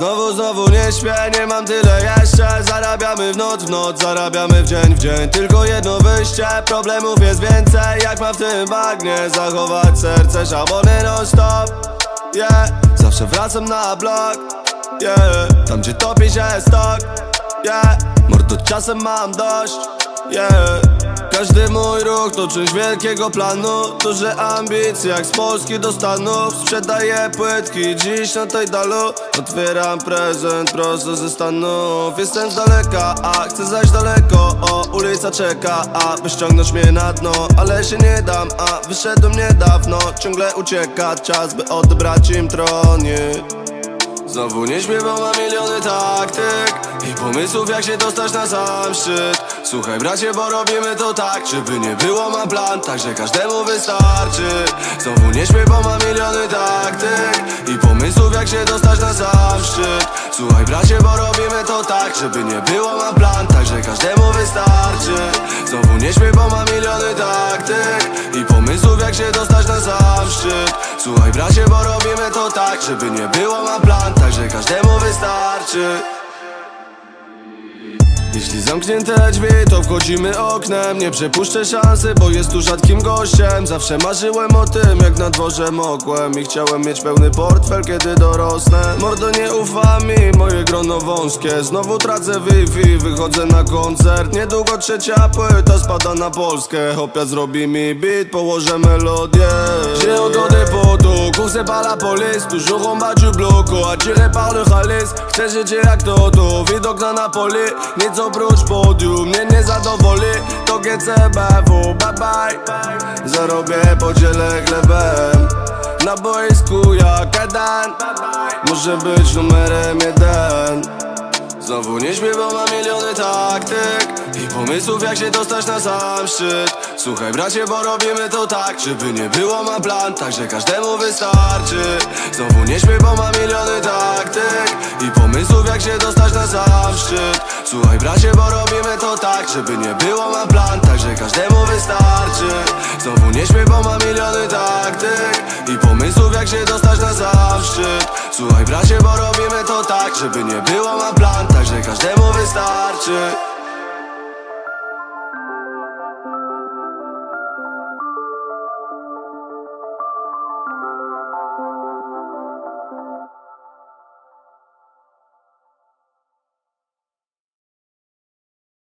Znowu, znowu nie śpię, nie mam tyle jeszcze. Zarabiamy w noc, w noc, zarabiamy w dzień, w dzień. Tylko jedno wyjście, problemów jest więcej. Jak mam w tym bagnie zachować serce? Szabony non stop, yeah. Zawsze wracam na blok, yeah. Tam gdzie topi się stok, yeah. Mordo czasem mam dość, yeah każdy mój ruch to część wielkiego planu. Duże ambicje jak z Polski do Stanów. Sprzedaję płytki dziś na Tajdalu Otwieram prezent prosto ze Stanów. Jestem z daleka, a chcę zajść daleko. O, ulica czeka, a ściągnąć mnie na dno. Ale się nie dam, a wyszedłem niedawno. Ciągle ucieka czas, by odebrać im tron yeah. Znowu nie mam miliony taktyk I pomysłów jak się dostać na sam szczyt. Słuchaj bracie, bo robimy to tak Żeby nie było mam plan, tak że każdemu wystarczy. Znowu nie śpię, bo mam miliony taktyk I pomysłów jak się dostać na sam szczyt. Słuchaj bracie, bo robimy to tak Żeby nie było mam plan, tak że każdemu wystarczy. Znowu nie śpię, bo mam miliony taktyk Jak się dostać na sam Słuchaj bracie, bo robimy to tak Żeby nie było mam plan, tak że każdemu wystarczy jeśli zamknięte drzwi, to wchodzimy oknem. Nie przepuszczę szansy, bo jest tu rzadkim gościem. Zawsze marzyłem o tym, jak na dworze mogłem. I chciałem mieć pełny portfel, kiedy dorosnę. Mordo nie ufa mi, moje grono wąskie. Znowu tracę Wi-Fi, wychodzę na koncert. Niedługo trzecia płyta spada na Polskę. Hopia zrobi mi beat, położę melodię. J'ai course par la police. Toujours en bas du bloco, attiré par le chalis Chcę życie jak Toto, widok na Napoli. Nic oprócz podium, mnie nie zadowoli To GCBW, bye bye. Zarobię, podzielę chlebem Na boisku jak Eden Muszę być numerem jeden Znowu nie bo mam miliony taktyk pomysłów jak się dostać na sam szczyt. Słuchaj bracie, bo robimy to tak Żeby nie było mam plan, tak że każdemu wystarczy. Znowu nie śpię, bo mam miliony taktyk I pomysłów jak się dostać na sam szczyt. Słuchaj bracie, bo robimy to tak Żeby nie było mam plan, tak że każdemu wystarczy. Znowu nie śpię, bo mam miliony taktyk I pomysłów jak się dostać na sam szczyt. Słuchaj bracie, bo robimy to tak Żeby nie było mam plan, tak że każdemu wystarczy